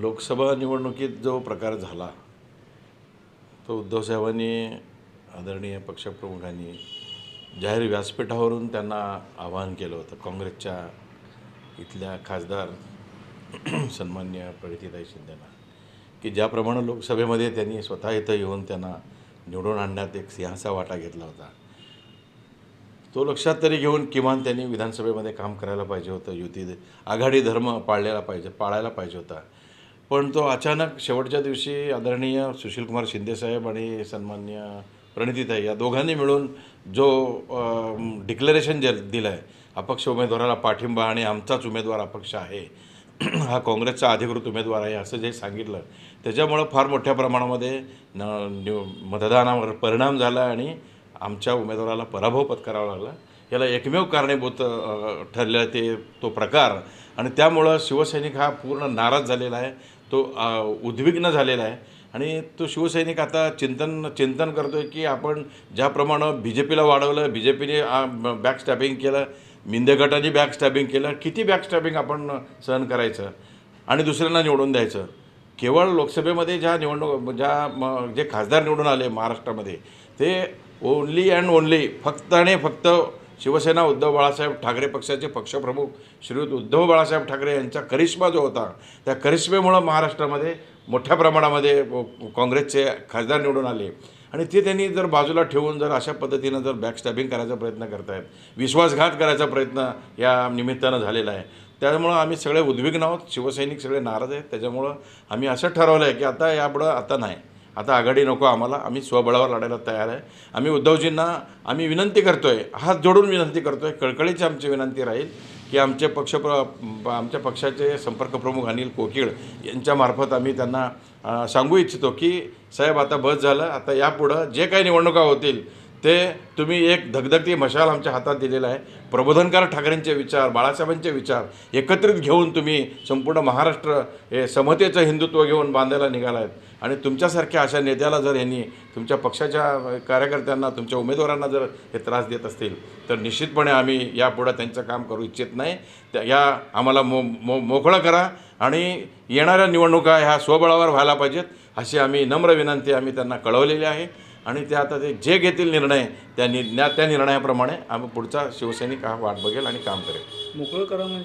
लोकसभा निवडणुकीत जो प्रकार झाला तो उद्धवसाहेबांनी आदरणीय पक्षप्रमुखांनी जाहीर व्यासपीठावरून त्यांना आवाहन केलं होतं. काँग्रेसच्या इथल्या खासदार सन्मान्य प्रणितीताई शिंदेना की ज्याप्रमाणे लोकसभेमध्ये त्यांनी स्वतः इथं येऊन त्यांना निवडून आणण्यात एक सिंहाचा वाटा घेतला होता. तो लक्षात तरी घेऊन किमान त्यांनी विधानसभेमध्ये काम करायला पाहिजे होतं. युती आघाडी धर्म पाळलेला पाहिजे पाळायला पाहिजे होता. पण तो अचानक शेवटच्या दिवशी आदरणीय सुशीलकुमार शिंदेसाहेब आणि सन्मान्य प्रणितीताई या दोघांनी मिळून जो डिक्लेरेशन जे दिलं आहे अपक्ष उमेदवाराला पाठिंबा आणि आमचाच उमेदवार अपक्ष आहे हा काँग्रेसचा अधिकृत उमेदवार आहे असं जे सांगितलं त्याच्यामुळं फार मोठ्या प्रमाणामध्ये न मतदानावर परिणाम झाला आणि आमच्या उमेदवाराला पराभव पत्करावा लागला. याला एकमेव कारणीभूत ठरलेला ते तो प्रकार. आणि त्यामुळं शिवसैनिक हा पूर्ण नाराज झालेला आहे. तो उद्विग्न झालेला आहे. आणि तो शिवसैनिक आता चिंतन चिंतन करतो आहे की आपण ज्याप्रमाणे बी जे पीला वाढवलं बी जे पीने बॅक स्टॅबिंग केलं मिंदे गटाने बॅक स्टॅबिंग केलं किती बॅक स्टॅबिंग आपण सहन करायचं आणि दुसऱ्यांना निवडून द्यायचं. केवळ लोकसभेमध्ये ज्या निवडणूक ज्या म जे खासदार निवडून आले महाराष्ट्रामध्ये ते ओनली अँड ओनली फक्त आणि फक्त शिवसेना उद्धव बाळासाहेब ठाकरे पक्षाचे पक्षप्रमुख श्रीयुत उद्धव बाळासाहेब ठाकरे यांचा करिश्मा जो होता त्या करिश्मेमुळं महाराष्ट्रामध्ये मोठ्या प्रमाणामध्ये काँग्रेसचे खासदार निवडून आले. आणि ते त्यांनी जर बाजूला ठेवून जर अशा पद्धतीनं जर बॅकस्टॅबिंग करायचा प्रयत्न करतायत विश्वासघात करायचा प्रयत्न या निमित्तानं झालेला आहे. त्यामुळं आम्ही सगळे उद्विग्न आहोत शिवसैनिक सगळे नाराज आहेत त्याच्यामुळं आम्ही असं ठरवलं आहे की आता यापुढं आता नाही. आता आघाडी नको आम्हाला आम्ही स्वबळावर लढायला तयार आहे. आम्ही उद्धवजींना आम्ही विनंती करतो आहे हात जोडून विनंती करतो आहे कळकळीची आमची विनंती राहील की आमचे पक्ष प्र आमच्या पक्षाचे संपर्क प्रमुख अनिल कोकिळ यांच्यामार्फत आम्ही त्यांना सांगू इच्छितो की साहेब आता बस झालं आता यापुढं जे काही निवडणुका होतील ते तुम्ही एक धगधगती मशाल आमच्या हातात दिलेला आहे. प्रबोधनकार ठाकरेंचे विचार बाळासाहेबांचे विचार एकत्रित घेऊन तुम्ही संपूर्ण महाराष्ट्र हे समतेचं हिंदुत्व घेऊन बांधायला निघाला आहेत. आणि तुमच्यासारख्या अशा नेत्याला जर यांनी तुमच्या पक्षाच्या कार्यकर्त्यांना तुमच्या उमेदवारांना जर हे त्रास देत असतील तर निश्चितपणे आम्ही यापुढं त्यांचं काम करू इच्छित नाही. त्या या आम्हाला मो मो मोकळं करा आणि येणाऱ्या निवडणुका ह्या स्वबळावर व्हायला पाहिजेत अशी आम्ही नम्र विनंती आम्ही त्यांना कळवलेली आहे. आणि ते आता ते जे घेतील निर्णय त्या नि त्या निर्णयाप्रमाणे आम्ही पुढचा शिवसैनिक हा वाट बघेल आणि काम करेल. मोकळं करा म्हणजे